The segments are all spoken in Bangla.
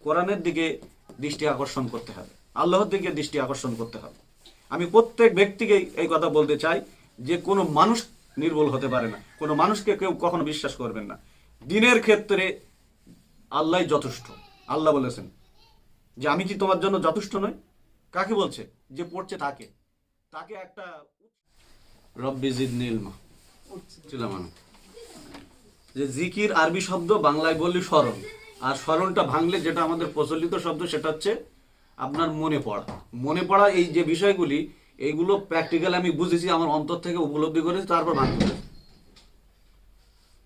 কোরআনের দিকে দৃষ্টি আকর্ষণ করতে হবে আল্লাহর দিকে দৃষ্টি আকর্ষণ করতে হবে। আমি প্রত্যেক ব্যক্তিকে এই কথা বলতে চাই যে কোনো মানুষ নির্বল হতে পারে না কোনো মানুষকে কেউ কখনো বিশ্বাস করবেন না। দিনের ক্ষেত্রে আল্লাহ যথেষ্ট। আল্লাহ বলেছেন যে আমি কি তোমার জন্য যথেষ্ট নয় কাকে বলছে? যে পড়ছে তাকে। তাকে একটা রব্বি চিলামানো। যে জিকির আরবি শব্দ বাংলায় বললি স্মরণ। আর স্মরণটা ভাঙলে যেটা আমাদের প্রচলিত শব্দ সেটা হচ্ছে আপনার মনে পড়া। মনে পড়া এই যে বিষয়গুলি এইগুলো প্র্যাকটিক্যাল আমি বুঝেছি আমার অন্তর থেকে উপলব্ধি করেছি তারপর ভাঙতে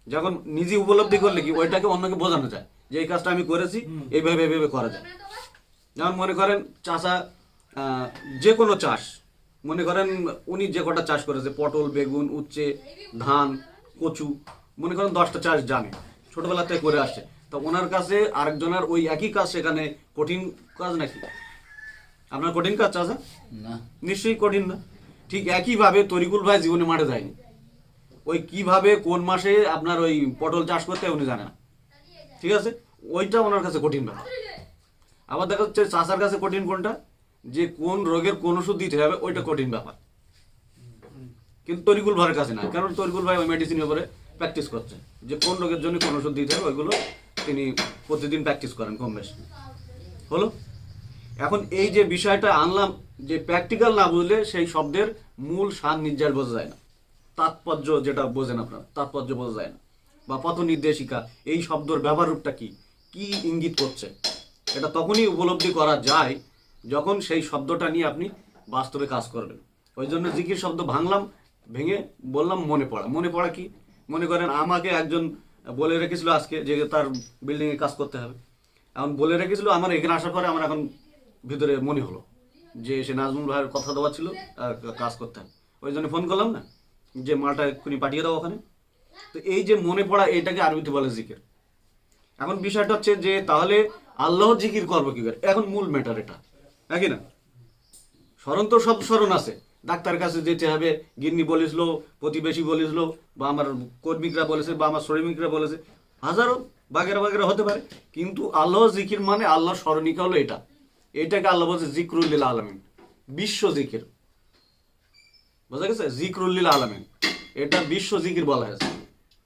যখন নিজে উপলব্ধি করলে কি ওইটাকে অন্যকে বোঝানো যায় যে এই কাজটা আমি করেছি এইভাবে এইভাবে করা যায়। যেমন মনে করেন চাষা যে কোনো চাষ মনে করেন উনি যে কটা চাষ করেছে পটল বেগুন উচ্ছে ধান কচু মনে করেন দশটা চাষ জানে ছোটবেলা থেকে করে আসছে। তো ওনার কাছে আরেকজনের ওই একই কাজ সেখানে কঠিন কাজ নাকি? আপনার কঠিন কাজ চাষা না। নিশ্চয়ই কঠিন না। ঠিক একইভাবে তরিকুল ভাই জীবনে মাঠে যায়নি। ওই কীভাবে কোন মাসে আপনার ওই পটল চাষ করতে উনি জানে না। ঠিক আছে? ওইটা ওনার কাছে কঠিন ব্যাপার। আবার দেখা যাচ্ছে চাষার কাছে কঠিন কোনটা? যে কোন রোগের কোন ওষুধ দিতে হবে ওইটা কঠিন ব্যাপার। কিন্তু তরিকুল ভাইয়ের কাছে না। কারণ তরিকুল ভাই ওই মেডিসিনের উপরে প্র্যাকটিস করছে। যে কোন রোগের জন্য কোন ওষুধ দিতে হবে ওইগুলো তিনি প্রতিদিন প্র্যাকটিস করেন কম বেশি হলো? এখন এই যে বিষয়টা আনলাম, যে প্র্যাকটিক্যাল না বুঝলে সেই শব্দের মূল সার নির্যাস বোঝা যায় না। তাৎপর্য যেটা বোঝেন আপনারা, তাৎপর্য বোঝা যায় না। বা পথ নির্দেশিকা, এই শব্দের ব্যবহার রূপটা কি? কি ইঙ্গিত করছে? এটা তখনই উপলব্ধি করা যায় যখন সেই শব্দটা নিয়ে আপনি বাস্তবে কাজ করবেন। ওই জন্য জিকির শব্দ ভাঙলাম, ভেঙে বললাম মনে পড়া। মনে পড়া কি? মনে করেন আমাকে একজন বলে রেখেছিল আজকে যে তার বিল্ডিংয়ে কাজ করতে হবে। এখন বলে রেখেছিল, আমার এখানে আসার পরে আমার এখন ভিতরে মনে হলো যে সে নাজমুল ভাইয়ের কথা দেওয়া ছিল, আর কাজ করতে হবে। ওই জন্য ফোন করলাম না, যে মালটা এক্ষুনি পাঠিয়ে দাও ওখানে। তো এই যে মনে পড়া এটাকে আরবিতে বলে জিকির। এখন বিষয়টা হচ্ছে যে, তাহলে আল্লাহ জিকির করব কি এখন মূল ম্যাটার এটা, নাকি না? স্মরণ তো সব স্মরণ আছে। ডাক্তার কাছে যেতে হবে, গিন্নি বলেছিল, প্রতিবেশী বলেছিল, বা আমার কর্মিকরা বলেছে, বা আমার শ্রমিকরা বলেছে। হাজারো বাগেরা বাগেরা হতে পারে, কিন্তু আল্লাহ জিকির মানে আল্লাহ স্মরণিকা হলো এটা। এটাকে আল্লাহ বলছে জিক্রুল্লিল আলমিন, বিশ্ব জিকির। বোঝা গেছে? জিক্রুল্লিল আলমিন। এটা বিশ্ব জিকির বলা হয়েছে।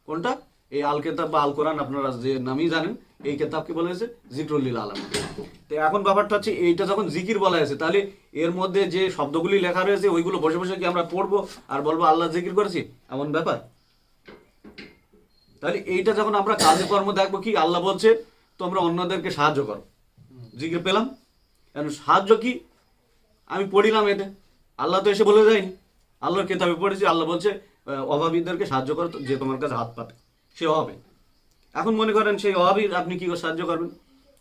কোনটা? এই আল কেতাব বা আল কোরআন আপনারা যে নামই জানেন, এই কেতাবকে বলা হয়েছে জিক্রুল্লিল আলমিন। তো এখন ব্যাপারটা হচ্ছে এইটা যখন জিকির বলা হয়েছে, তাহলে এর মধ্যে যে শব্দগুলি লেখা রয়েছে, ওইগুলো বসে বসে কি আমরা পড়ব আর বলব, আল্লাহ জিকির করেছি? এমন ব্যাপার। তাহলে এইটা যখন আমরা কাজে কর্ম দেখব কি, আল্লাহ বলছে, তোমরা অন্যদেরকে সাহায্য করো। জিকির পেলাম? এখন সাহায্য কি? আমি পড়িলাম এতে। আল্লাহ তো এসে বলে যায়নি আল্লাহর কেতাবে পড়েছি, আল্লাহ বলছে অভাবীদেরকে সাহায্য করো, যে তোমার কাছে হাত পাতে। সে অভাবে। এখন মনে করেন সেই অভাবী আপনি কি করে সাহায্য করবেন?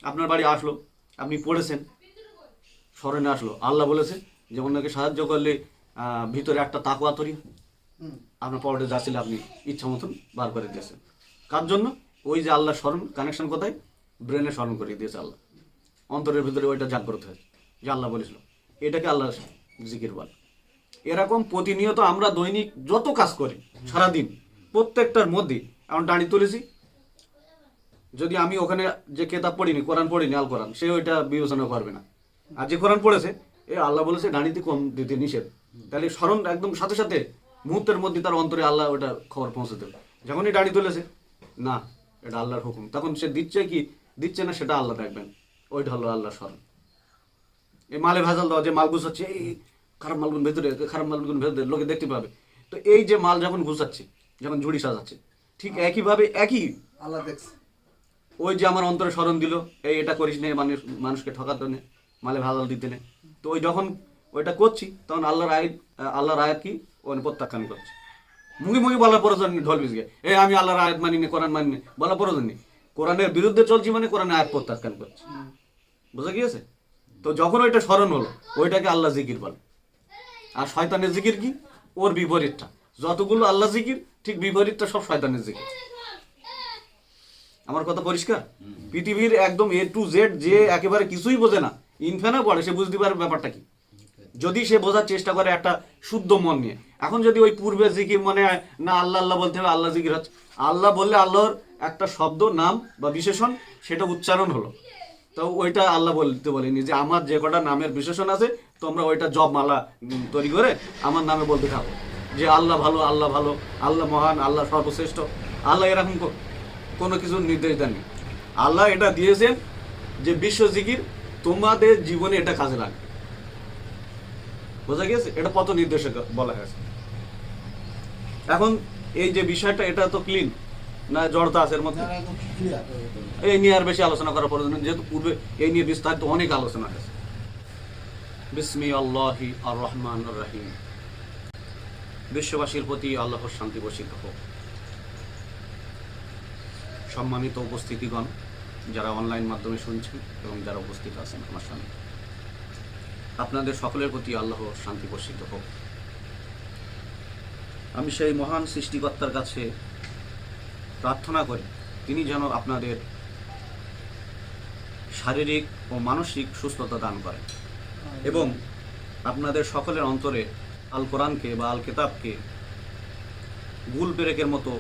আপনার বাড়ি আসলো, আপনি পড়েছেন, স্মরণে আসলো। আল্লাহ বলেছে যে অন্যকে সাহায্য করলে ভিতরে একটা তাকুয়া তৈরি। আপনার পকেটে যাচ্ছিল আপনি ইচ্ছা মতন বার করে দিয়েছেন। কার জন্য? ওই যে আল্লাহ স্মরণ কানেকশন কোথায়? ব্রেনে স্মরণ করিয়ে দিয়েছে আল্লাহ। অন্তরের ভিতরে ওইটা জাগ্রত হয়েছে। যে আল্লাহ বলেছিল, এটাকে আল্লাহ জিকির বল। এরকম প্রতিনিয়ত আমরা দৈনিক যত কাজ করি, সারাদিন, প্রত্যেকটার মধ্যে এখন দাঁড়িয়ে তুলেছি। যদি আমি ওখানে যে কেতাব পড়িনি, কোরআন পড়িনি, আল কোরআন সে ওইটা বিবেচনা করবে না। আর যে কোরআন পড়েছে, এ আল্লাহ বলেছে দাঁড়িতে কম দিতে নিষেধ। তাহলে স্মরণ একদম সাথে সাথে মুহূর্তের মধ্যে তার অন্তরে আল্লাহ ওটা খবর পৌঁছে দেবে। যখনই দাঁড়ি তুলেছে, না, এটা আল্লাহর হুকুম। তখন সে দিচ্ছে কি? দিচ্ছে না, সেটা আল্লাহ দেখবেন। ওইটা হলো আল্লাহ স্মরণ। এই মালে ভেজাল দেওয়া যে মাল গুছাচ্ছে এই, খারাপ মালগুন ভেতরে, খারাপ মালগুন ভেতরে লোকে দেখতে পাবে। তো এই যে মাল যখন গুছাচ্ছে, যখন ঝুড়ি সাজাচ্ছে ঠিক একইভাবে একই? আল্লাহ দেখছে। ওই যে আমার অন্তরে স্মরণ দিল এই এটা করিস নে মানুষ মানুষকে ঠকাতে নে মালে ভাজাল দিতে নে। তো ওই যখন ওইটা করছি তখন আল্লাহর আয়াত আল্লাহর আয়াত কি? ওখানে প্রত্যাখ্যান করছে। মুখে মুখে বলার প্রয়োজন নেই ঢোল বিজগে এ আমি আল্লাহর আয়াত মানি নি কোরআন মানি নি। বলার প্রয়োজন নেই। কোরআনের বিরুদ্ধে চলছি মানে কোরআন আয়াত প্রত্যাখ্যান করছি। বুঝা গিয়েছে? তো যখন ওইটা স্মরণ হলো ওইটাকে আল্লাহ জিকির বলে। আর শয়তানের জিকির কি? ওর বিপরীতটা। যতগুলো আল্লাহ জিকির ঠিক বিপরীতটা সব শয়তানের জিকির আমার কথা পরিষ্কার? পৃথিবীর একদম এ টু জেড যে একেবারে কিছুই বোঝে না ইনফেনা পড়ে সে বুঝতে পারে ব্যাপারটা কি। যদি সে বোঝার চেষ্টা করে একটা শুদ্ধ মন নিয়ে। এখন যদি ওই পূর্বে জিকির মনে হয় না আল্লাহ আল্লাহ বলতে হবে আল্লাহ জিকির হচ্ছে। আল্লাহ বললে আল্লাহর একটা শব্দ নাম বা বিশেষণ সেটা উচ্চারণ হলো। তো ওইটা আল্লাহ বলতে বলেনি যে আমার যে কটা নামের বিশেষণ আছে তোমরা ওইটা জব মালা তৈরি করে আমার নামে বলতে থাকো। যে আল্লাহ ভালো আল্লাহ ভালো আল্লাহ মহান আল্লাহ সর্বশ্রেষ্ঠ। আল্লাহ এরকম কোনো কিছু নির্দেশ দেননি। আল্লাহ এটা দিয়েছেন যে বিশ্ব জিকির তোমাদের জীবনে এটা কাজে লাগবে। বোঝা গেছে? এটা পথ নির্দেশক বলা হয়েছে। এখন এই যে বিষয়টা এটা তো ক্লিন না জড়তা আছে এর মধ্যে। এই নিয়ে আর বেশি আলোচনা করার প্রয়োজন যেহেতু পূর্বে এই নিয়ে বিস্তারিত অনেক আলোচনা হয়েছে। বিসমি আল্লাহি আর রহমান রাহিম। বিশ্ববাসীর প্রতি আল্লাহর শান্তি বর্ষিত হোক। সম্মানিত উপস্থিতিগণ, যারা অনলাইন মাধ্যমে শুনছেন এবং যারা উপস্থিত আছেন আমার সামনে, আপনাদের সকলের প্রতি আল্লাহ শান্তি বর্ষিত হোক। আমি সেই মহান সৃষ্টিকর্তার কাছে প্রার্থনা করি, তিনি যেন আপনাদের শারীরিক ও মানসিক সুস্থতা দান করেন এবং আপনাদের সকলের অন্তরে আল কোরআনকে বা আল কেতাবকে গুল পেরেকের মতো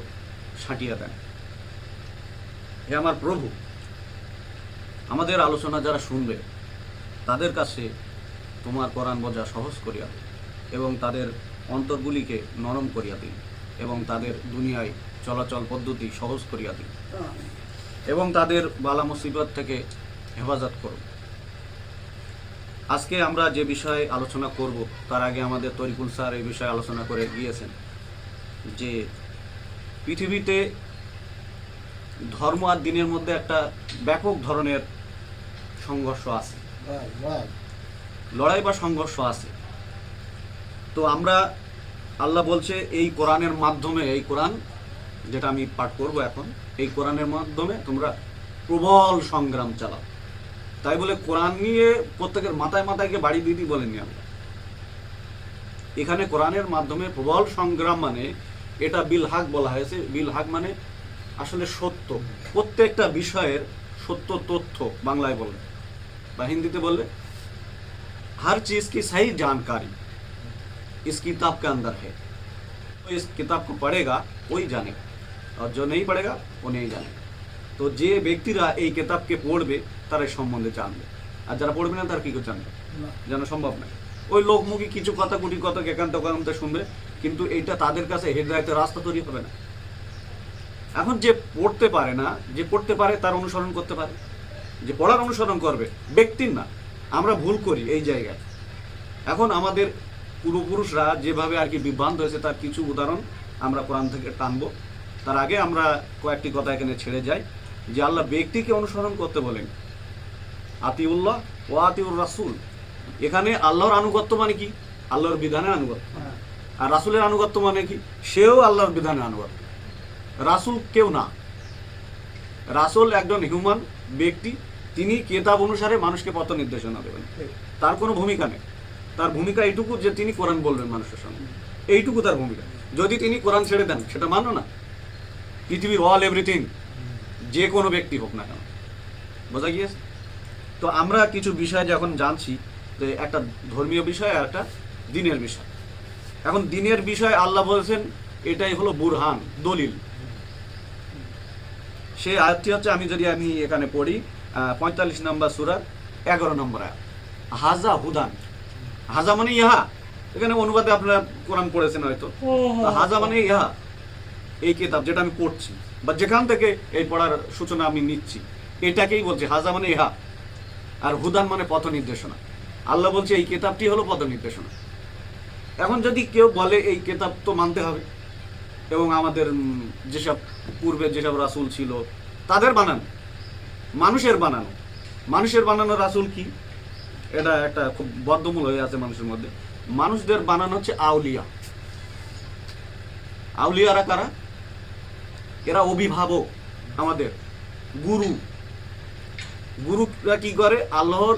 ছাটিয়ে দেন। হে আমার প্রভু আমাদের আলোচনা যারা শুনবে তাদের কাছে তোমার কোরআন বোঝা সহজ করিয়া দিন এবং তাদের অন্তরগুলিকে নরম করিয়া দিন এবং তাদের দুনিয়ায় চলাচল পদ্ধতি সহজ করিয়া দিন এবং তাদের বালা মুসিবত থেকে হেফাজত করুন। আজকে আমরা যে বিষয়ে আলোচনা করব তার আগে আমাদের তরিকুল স্যার এই বিষয়ে আলোচনা করে গিয়েছেন যে পৃথিবীতে ধর্ম আর দিনের মধ্যে একটা ব্যাপক ধরনের সংঘর্ষ আছে. লড়াই বা সংঘর্ষ আছে। তো আমরা আল্লাহ বলছে এই কোরআনের মাধ্যমে এই কোরআন যেটা আমি পাঠ করব এখন এই কোরআনের মাধ্যমে তোমরা প্রবল সংগ্রাম চালাও। তাই বলে কোরআন নিয়ে প্রত্যেকের মাথায় মাথায় গিয়ে বাড়ি দিতে বলেনি আমরা এখানে কোরআনের মাধ্যমে প্রবল সংগ্রাম মানে এটা বিল হাক বলা হয়েছে বিল হাক মানে আসলে সত্য প্রত্যেকটা বিষয়ের সত্য তথ্য বাংলায় বললে বা হিন্দিতে বললে हर चीज की सही जानकारी इस किताब के अंदर है तो इस किताब को पढ़ेगा वही जानेगा और जो नहीं पढ़ेगा वो नहीं जानेगा তো যে ব্যক্তিরা এই কিতাবকে পড়বে তারা এই সম্বন্ধে জানবে। আর যারা পড়বে না তার কি করে জানবে। জানা সম্ভব নয়। ওই লোকমুখী কিছু কথা কুটি কথা একান্ত একান্ত শুনবে কিন্তু এইটা তাদের কাছে হেদায়তের রাস্তা তৈরি হবে না। এখন যে পড়তে পারে না যে পড়তে পারে তার অনুসরণ করতে পারে। যে পড়ার অনুসরণ করবে ব্যক্তির না। আমরা ভুল করি এই জায়গায়। এখন আমাদের পূর্বপুরুষরা যেভাবে আর কি বিভ্রান্ত হয়েছে তার কিছু উদাহরণ আমরা কোরআন থেকে টানবো। তার আগে আমরা কয়েকটি কথা এখানে ছেড়ে যাই। যে আল্লাহ ব্যক্তিকে অনুসরণ করতে বলেন আতিউল্লাহ ও আতিউর রাসুল। এখানে আল্লাহর আনুগত্য মানে কি? আল্লাহর বিধানের আনুগত্য। হ্যাঁ, আর রাসুলের আনুগত্য মানে কি? সেও আল্লাহর বিধানের আনুগত্য। রাসুল কেউ না। রাসুল একজন হিউম্যান ব্যক্তি। তিনি কেতাব অনুসারে মানুষকে পথ নির্দেশনা দেবেন তার কোনো ভূমিকা নেই। তার ভূমিকা এইটুকু যে তিনি কোরআন বলবেন মানুষের সঙ্গে। এইটুকু তার ভূমিকা। যদি তিনি কোরআন ছেড়ে দেন সেটা মানো না। পৃথিবীর অল এভরিথিং যে কোনো ব্যক্তি হোক না কেন। বোঝা গিয়েছে? তো আমরা কিছু বিষয় যখন জানছি যে একটা ধর্মীয় বিষয় আর একটা দিনের বিষয়। এখন দিনের বিষয় আল্লাহ বলেছেন এটাই হলো বুরহান দলিল। সেই আয়াতটি হচ্ছে আমি যদি আমি এখানে পড়ি পঁয়তাল্লিশ নম্বর সুরার এগারো নম্বর আয়াত। হাজা হুদান। হাজা মানে ইহা। এখানে অনুবাদে আপনারা কোরআন পড়েছেন হয়তো। হাজা মানে ইহা। এই কিতাব যেটা আমি পড়ছি বা যেখান থেকে এই পড়ার সূচনা আমি নিচ্ছি এটাকেই বলছি হাজা মানে ইহা। আর হুদান মানে পথ নির্দেশনা আল্লাহ বলছে, এই কেতাবটি হলো পথ নির্দেশনা এখন যদি কেউ বলে, এই কেতাব তো মানতে হবে। এবং আমাদের যেসব পূর্বে যেসব রাসূল ছিল, তাদের বানানো, মানুষের বানানো। মানুষের বানানো রাসুল কি? এটা একটা খুব বদ্ধমূল হয়ে আছে মানুষের মধ্যে। মানুষদের বানানো হচ্ছে আউলিয়া। আউলিয়ারা কারা? এরা অভিভাবক, আমাদের গুরু। গুরুরা কি করে? আল্লাহর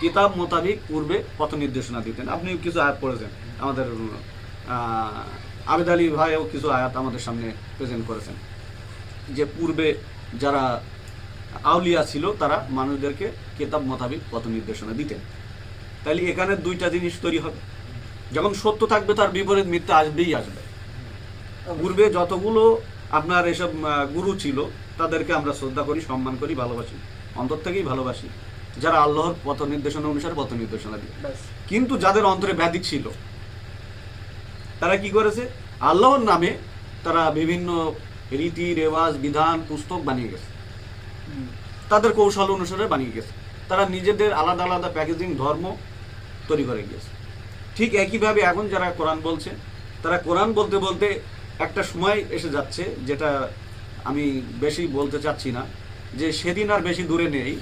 কিতাব মোতাবিক পূর্বে পথ নির্দেশনা দিতেন। আপনি কিছু আয়াত পড়েছেন আমাদের আবেদ আলী ভাইও কিছু আয়াত আমাদের সামনে প্রেজেন্ট করেছেন। যে পূর্বে যারা আউলিয়া ছিল, তারা মানুষদেরকে কিতাব মোতাবিক পথ নির্দেশনা দিতেন। তাহলে এখানে দুইটা জিনিস তৈরি হবে। যখন সত্য থাকবে, তার বিপরীত মিথ্যা আসবেই আসবে। পূর্বে যতগুলো আপনার এসব গুরু ছিল, তাদেরকে আমরা শ্রদ্ধা করি, সম্মান করি, ভালোবাসি। অন্তর থেকেই ভালোবাসি। যারা আল্লাহর পথ নির্দেশনা অনুসারে পথ নির্দেশনা দিয়ে কিন্তু যাদের অন্তরে ব্যাধিক ছিল তারা কি করেছে? আল্লাহর নামে তারা বিভিন্ন রীতি রেওয়াজ বিধান পুস্তক বানিয়ে গেছে। তাদের কৌশল অনুসারে বানিয়ে গেছে। তারা নিজেদের আলাদা আলাদা প্যাকেজিং ধর্ম তৈরি করে গিয়েছে। ঠিক একইভাবে এখন যারা কোরআন বলছে তারা কোরআন বলতে বলতে একটা সময় এসে যাচ্ছে যেটা আমি বেশি বলতে চাচ্ছি না। যে সেদিন আর বেশি দূরে নেই,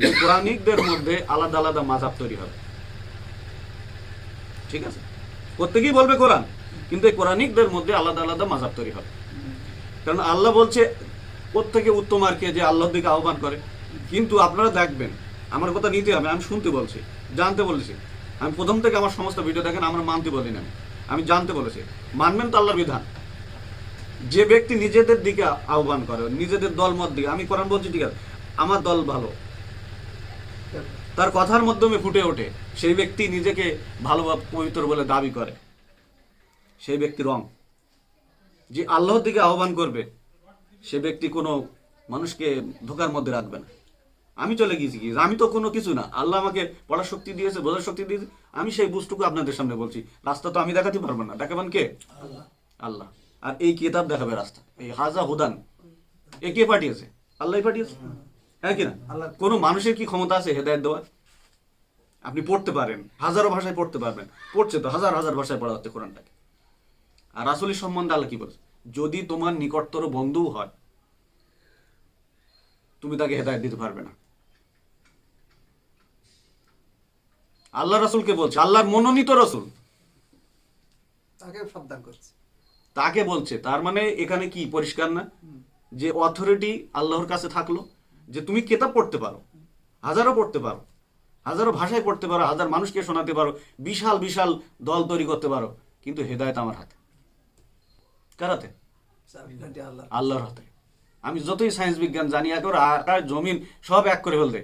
যে কোরআনিকদের মধ্যে আলাদা আলাদা মাঝাব তৈরি হবে। ঠিক আছে? প্রত্যেকেই বলবে কোরআন, কিন্তু এই কোরআনিকদের মধ্যে আলাদা আলাদা মাঝাব তৈরি হবে। কারণ আল্লাহ বলছে, প্রত্যেকে উত্তম আর কে যে আল্লাহর দিকে আহ্বান করে। কিন্তু আপনারা দেখবেন, আমার কথা নিতে হবে, আমি শুনতে বলছি, জানতে বলেছি। আমি প্রথম থেকে আমার সমস্ত ভিডিও দেখেন, আমরা মানতে বলি না আমি জানতে বলেছি। মানবেন তো আল্লাহর বিধান। যে ব্যক্তি নিজেদের দিকে আহ্বান করে নিজেদের দল মত দিকে আমি কোরআন বলছি ঠিক আছে? আমার দল ভালো। তার কথার মাধ্যমে ফুটে ওঠে সেই ব্যক্তি নিজেকে ভালো বা পবিত্র বলে দাবি করে। সেই ব্যক্তি রং। যে আল্লাহর দিকে আহ্বান করবে সে ব্যক্তি কোনো মানুষকে ধোকার মধ্যে রাখবে না। আমি চলে গিয়েছি কি? আমি তো কোনো কিছু না। আল্লাহ আমাকে পড়ার শক্তি দিয়েছে বোঝার শক্তি দিয়েছে। আমি সেই বুঝটুকু আপনাদের সামনে বলছি। রাস্তা তো আমি দেখাতে পারব না। দেখাবেন কে? আল্লাহ। আল্লাহ। আর এই কিতাব দেখাবে রাস্তা। এই হাজা হুদান। এ কে পাঠিয়েছে? আল্লাহ পাঠিয়েছে। হ্যাঁ কিনা আল্লাহ। কোনো মানুষের কি ক্ষমতা আছে হেদায়ত দেওয়ার? আপনি পড়তে পারেন। হাজারো ভাষায় পড়তে পারবেন। পড়ছে তো হাজার হাজার ভাষায় পড়া হচ্ছে কোরআনটাকে। আর আসলে সম্বন্ধে আল্লাহ কি বলছে? যদি তোমার নিকটতর বন্ধু হয় তুমি তাকে হেদায়ত দিতে পারবে না। আল্লাহ রাসুলকে বলছে আল্লাহর মনোনীত রসুল। তাকে সাবধান করছে। তাকে বলছে, তার মানে এখানে কি, পরিষ্কার না? যে অথরিটি আল্লাহর কাছে থাকল, যে তুমি কেতাব পড়তে পারো, হাজারো পড়তে পারো, হাজারো ভাষায় পড়তে পারো, হাজার মানুষকে শোনাতে পারো, বিশাল বিশাল দল তৈরি করতে পারো, কিন্তু হেদায়ত আমার হাতে। কার হাতে? চাবিকাঠি আল্লাহ আল্লাহর হাতে। আমি যতই সায়েন্স বিজ্ঞান জানি একবার আকাশ জমিন, সব এক করে ফেলতে।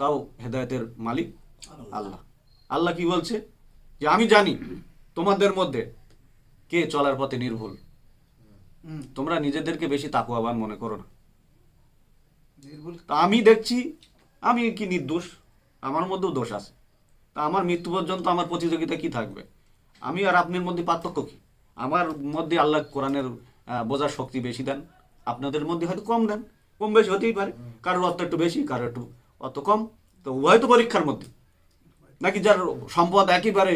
তাও হেদায়তের মালিক আল্লাহ। আল্লাহ কি বলছে? যে আমি জানি তোমাদের মধ্যে কে চলার পথে নির্ভুল? তোমরা নিজেদেরকে বেশি তাকুয়াবান মনে করো না। তা আমি দেখছি আমি কি নির্দোষ? আমার মধ্যেও দোষ আছে। তা আমার মৃত্যু পর্যন্ত আমার প্রতিযোগিতা কি থাকবে? আমি আর আপনার মধ্যে পার্থক্য কি? আমার মধ্যে আল্লাহ কোরআনের বোঝার শক্তি বেশি দেন। আপনাদের মধ্যে হয়তো কম দেন। কম বেশি হতেই পারে। কারোর অত একটু বেশি কারোর একটু অত কম। তো উভয় তো পরীক্ষার মধ্যে। নাকি যার সম্পদ একেবারে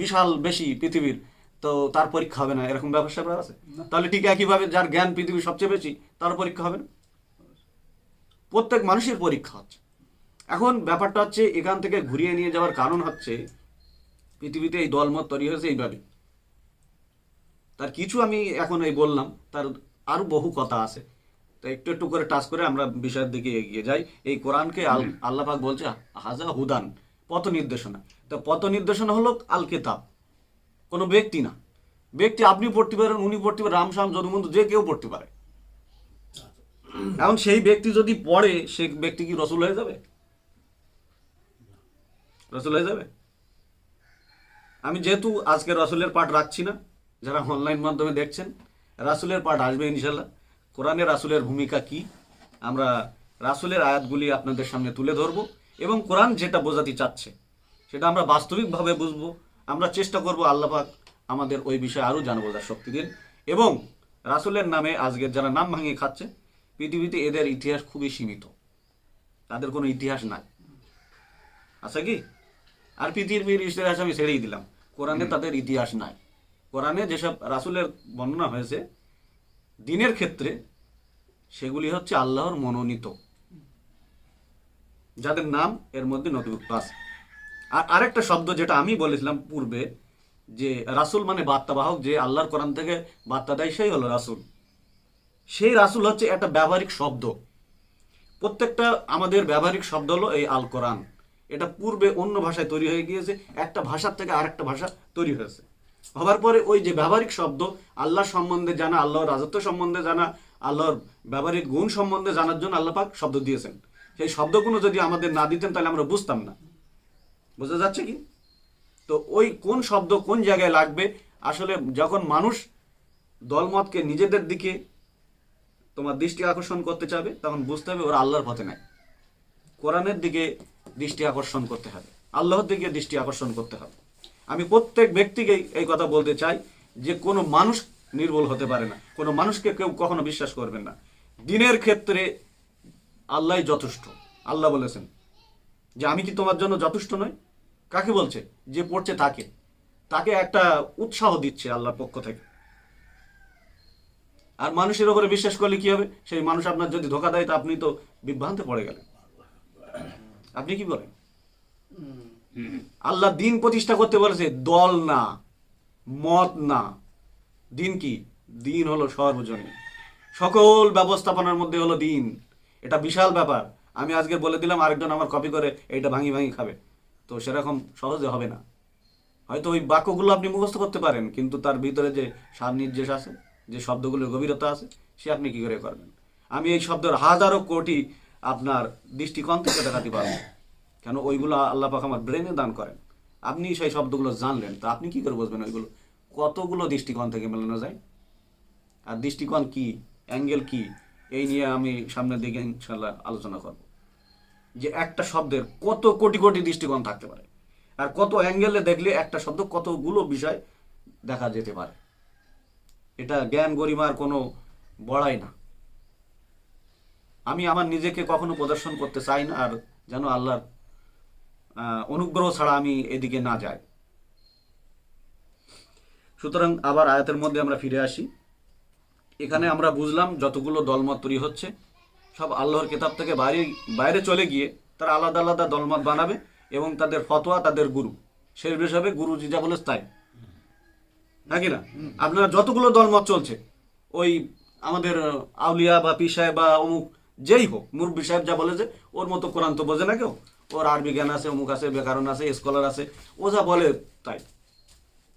বিশাল বেশি পৃথিবীর তো তার পরীক্ষা হবে না এরকম ব্যবসা আছে? তাহলে ঠিক একইভাবে যার জ্ঞান পৃথিবীর সবচেয়ে বেশি তার পরীক্ষা হবে না? প্রত্যেক মানুষের পরীক্ষা হচ্ছে। এখন ব্যাপারটা হচ্ছে এখান থেকে ঘুরিয়ে নিয়ে যাওয়ার কারণ হচ্ছে পৃথিবীতে এই দলমত তৈরি হয়েছে এইভাবে। তার কিছু আমি এখন এই বললাম তার আরও বহু কথা আছে। তো একটু একটু করে টাচ করে আমরা বিষয়ের দিকে এগিয়ে যাই। এই কোরআনকে আল আল্লাহ পাক বলছে হাজা হুদান পথ নির্দেশনা তো পথ নির্দেশনা হলো আল কেতাব কোনো ব্যক্তি না। ব্যক্তি আপনি পড়তে পারেন, উনি পড়তে পারেন রামশ্যাম যদুমন্ত যে কেউ পড়তে পারে। এখন সেই ব্যক্তি যদি পড়ে, সে ব্যক্তি কি রসুল হয়ে যাবে? রসুল হয়ে যাবে? আমি যেহেতু আজকে রসুলের পাঠ রাখছি না, যারা অনলাইন মাধ্যমে দেখছেন, রাসুলের পাঠ আসবে ইনশাল্লাহ। কোরআনে রাসুলের ভূমিকা কি? আমরা রাসুলের আয়াতগুলি আপনাদের সামনে তুলে ধরব এবং কোরআন যেটা বোঝাতে চাচ্ছে, সেটা আমরা বাস্তবিকভাবে বুঝব। আমরা চেষ্টা করব আল্লাপাক আমাদের ওই বিষয়ে আরও জানা বোঝার শক্তি দিন। এবং রাসুলের নামে আজকের যারা নাম ভাঙিয়ে খাচ্ছে পৃথিবীতে এদের ইতিহাস খুবই সীমিত। তাদের কোনো ইতিহাস নাই। আছে কি? আর পৃথিবীর ইতিহাস আমি ছেড়েই দিলাম। কোরআনে তাদের ইতিহাস নাই। কোরআনে যেসব রাসুলের বর্ণনা হয়েছে দিনের ক্ষেত্রে সেগুলি হচ্ছে আল্লাহর মনোনীত। যাদের নাম এর মধ্যে নথিভুক্ত আছে। আর আরেকটা শব্দ যেটা আমি বলেছিলাম পূর্বে, যে রাসুল মানে বার্তাবাহক, যে আল্লাহর কোরআন থেকে বার্তা দেয় সেই হলো রাসুল। সেই রাসুল হচ্ছে একটা ব্যবহারিক শব্দ। প্রত্যেকটা আমাদের ব্যবহারিক শব্দ হলো এই আল কোরআন। এটা পূর্বে অন্য ভাষায় তৈরি হয়ে গিয়েছে, একটা ভাষার থেকে আরেকটা ভাষা তৈরি হয়েছে। হবার পরে ওই যে ব্যবহারিক শব্দ, আল্লাহ সম্বন্ধে জানা, আল্লাহর রাজত্ব সম্বন্ধে জানা, আল্লাহর ব্যবহারিক গুণ সম্বন্ধে জানার জন্য আল্লাহ পাক শব্দ দিয়েছেন। সেই শব্দগুলো যদি আমাদের না দিতেন, তাহলে আমরা বুঝতাম না। বোঝা যাচ্ছে কি? তো ওই কোন শব্দ কোন জায়গায় লাগবে? আসলে যখন মানুষ দলমতকে নিজেদের দিকে তোমার দৃষ্টি আকর্ষণ করতে চাবে, তখন বুঝতে হবে ওরা আল্লাহর পথে নাই। কোরআনের দিকে দৃষ্টি আকর্ষণ করতে হবে। আল্লাহর দিকে দৃষ্টি আকর্ষণ করতে হবে। আমি প্রত্যেক ব্যক্তিকেই এই কথা বলতে চাই যে কোনো মানুষ নির্বল হতে পারে না। কোনো মানুষকে কেউ কখনো বিশ্বাস করবেন না। দিনের ক্ষেত্রে আল্লাহ যথেষ্ট। আল্লাহ বলেছেন যে আমি কি তোমার জন্য যথেষ্ট নই? কাকে বলছে? যে পড়ছে তাকে। তাকে একটা উৎসাহ দিচ্ছে আল্লাহর পক্ষ থেকে। আর মানুষের ওপরে বিশ্বাস করলে কি হবে? সেই মানুষ আপনার যদি ধোকা দেয়, তা আপনি তো বিভ্রান্তে পড়ে গেলেন। আপনি কি বলেন? আল্লাহ দিন প্রতিষ্ঠা করতে বলেছে, দল না, মত না। দিন কি? দিন হলো সর্বজনীন। সকল ব্যবস্থাপনার মধ্যে হলো দিন। এটা বিশাল ব্যাপার। আমি আজকে বলে দিলাম, আরেকজন আমার কপি করে, এইটা ভাঙি ভাঙি খাবে। তো সেরকম সহজে হবে না। হয়তো ওই বাক্যগুলো আপনি মুখস্থ করতে পারেন, কিন্তু তার ভিতরে যে নির্দেশ আছে, যে শব্দগুলোর গভীরতা আছে, সে আপনি কি করে করবেন? আমি এই শব্দের হাজারো কোটি আপনার দৃষ্টিকোণ থেকে দেখাতে পারব। কেন? ওইগুলো আল্লাহ পাক আমার ব্রেনে দান করেন। আপনি সেই শব্দগুলো জানলেন, তো আপনি কি করে বুঝবেন ওইগুলো? কতগুলো দৃষ্টিকোণ থেকে মেলানো যায়? আর দৃষ্টিকোণ কি? অ্যাঙ্গেল কি? এই নিয়ে আমি সামনের দিকে ইনশাল্লাহ আলোচনা করব। যে একটা শব্দের কত কোটি কোটি দৃষ্টিকোণ থাকতে পারে। আর কত অ্যাঙ্গেলে দেখলে একটা শব্দ কতগুলো বিষয় দেখা যেতে পারে। এটা জ্ঞান গরিমার কোনো বড়াই না। আমি আমার নিজেকে কখনো প্রদর্শন করতে চাই না, আর যেন আল্লাহর অনুগ্রহ ছাড়া আমি এদিকে না যাই। সুতরাং আবার আয়াতের মধ্যে আমরা ফিরে আসি। এখানে আমরা বুঝলাম যতগুলো দলমত তৈরি হচ্ছে, সব আল্লাহর কিতাব থেকে বাইরে বাইরে চলে গিয়ে তারা আলাদা আলাদা দলমত বানাবে এবং তাদের ফতোয়া তাদের গুরু। বেশ হবে গুরু যা বলে তাই? নাকি না? আপনারা যতগুলো দলমত চলছে, ওই আমাদের আউলিয়া বা পি সাহেব বা অমুক যেই হোক, মুরব্বী সাহেব যা বলেছে ওর মতো কোরআন তো বোঝে না কেউ। ওর আরবি জ্ঞান আছে, অমুক আছে, ব্যাকরণ আছে স্কলার আছে, ও যা বলে তাই।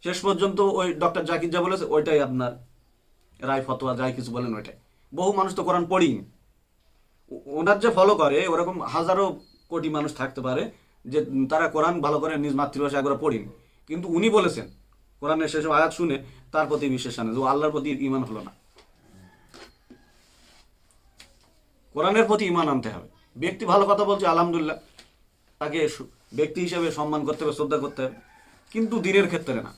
শেষ পর্যন্ত ওই ডক্টর জাকির যা বলেছে, ওইটাই আপনার রায়, ফতোয়া, যাই কিছু বলেন ওইটাই। বহু মানুষ তো কোরআন পড়িনি। ওনার যে ফলো করে, ওরকম হাজারো কোটি মানুষ থাকতে পারে যে তারা কোরআন ভালো করে নিজ মাতৃভাষায় একবার পড়িনি। কিন্তু উনি বলেছেন, কোরআনের সেসব আয়াত শুনে তার প্রতি বিশ্বাস আনে যে আল্লাহর প্রতি ইমান হলো না। কোরআনের প্রতি ইমান আনতে হবে। ব্যক্তি ভালো কথা বলছে, আলহামদুলিল্লাহ। তাকে ব্যক্তি হিসেবে সম্মান করতে হবে, শ্রদ্ধা করতে হবে। কিন্তু দিনের ক্ষেত্রে না।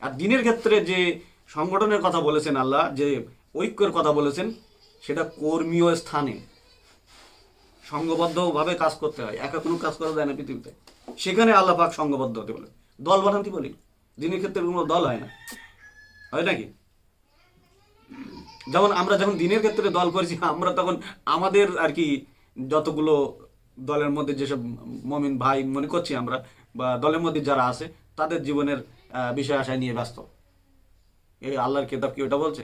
আর দিনের ক্ষেত্রে যে সংগঠনের কথা বলেছেন আল্লাহ, যে ঐক্যের কথা বলেছেন, সেটা কর্মীয় স্থানে সংঘবদ্ধভাবে কাজ করতে হয়। একা কোনো কাজ করা যায় না পৃথিবীতে। সেখানে আল্লাহ পাক সংঘবদ্ধ হতে বলে দল বানাতে বলি? দিনের ক্ষেত্রে কোনো দল হয় না। হয় নাকি? যেমন আমরা যখন দিনের ক্ষেত্রে দল করেছি, আমরা তখন আমাদের আর কি যতগুলো দলের মধ্যে যেসব মমিন ভাই মনে করছি আমরা, বা দলের মধ্যে যারা আছে, তাদের জীবনের বিষয় আশায় নিয়ে ব্যস্ত। এই আল্লাহর কেতাব কি ওটা বলছে?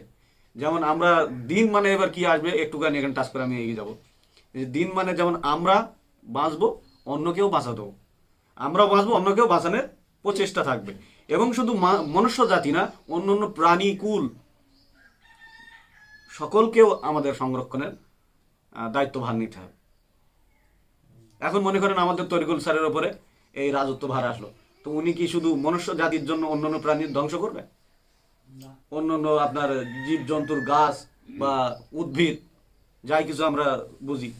যেমন আমরা দিন মানে এবার কি আসবে? একটুখানি এখানে টাচ করে আমি এগিয়ে যাব। দিন মানে যেমন আমরা বাঁচবো অন্যকেও বাঁচাতেও। আমরা বাঁচবো অন্যকেও বাঁচানোর প্রচেষ্টা থাকবে। এবং শুধু মনুষ্য জাতি না, অন্য অন্য প্রাণী, কুল, সকলকেও আমাদের সংরক্ষণের দায়িত্বভার নিতে হবে। এখন মনে করেন আমাদের তরিকুল স্যারের ওপরে এই রাজত্ব ভার আসলো। তো উনি কি শুধু মনুষ্য জাতির জন্য অন্য অন্য প্রাণীর ধ্বংস করবে? অন্য অন্য আপনার জীব জন্তুর গাছ বা উদ্ভিদ যাই কিছু আমরা বুঝি।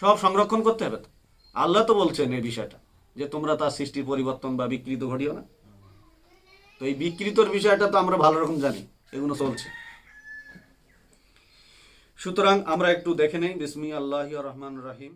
সব সংরক্ষণ করতে হবে তো? আল্লাহ তো বলছেন এই বিষয়টা যে তোমরা তার সৃষ্টির পরিবর্তন বা বিকৃত ঘটিও না। তো এই বিকৃতর বিষয়টা তো আমরা ভালো রকম জানি এগুলো চলছে। সুতরাং আমরা একটু দেখে নেই। বিসমি আল্লাহ রহমান রাহিম।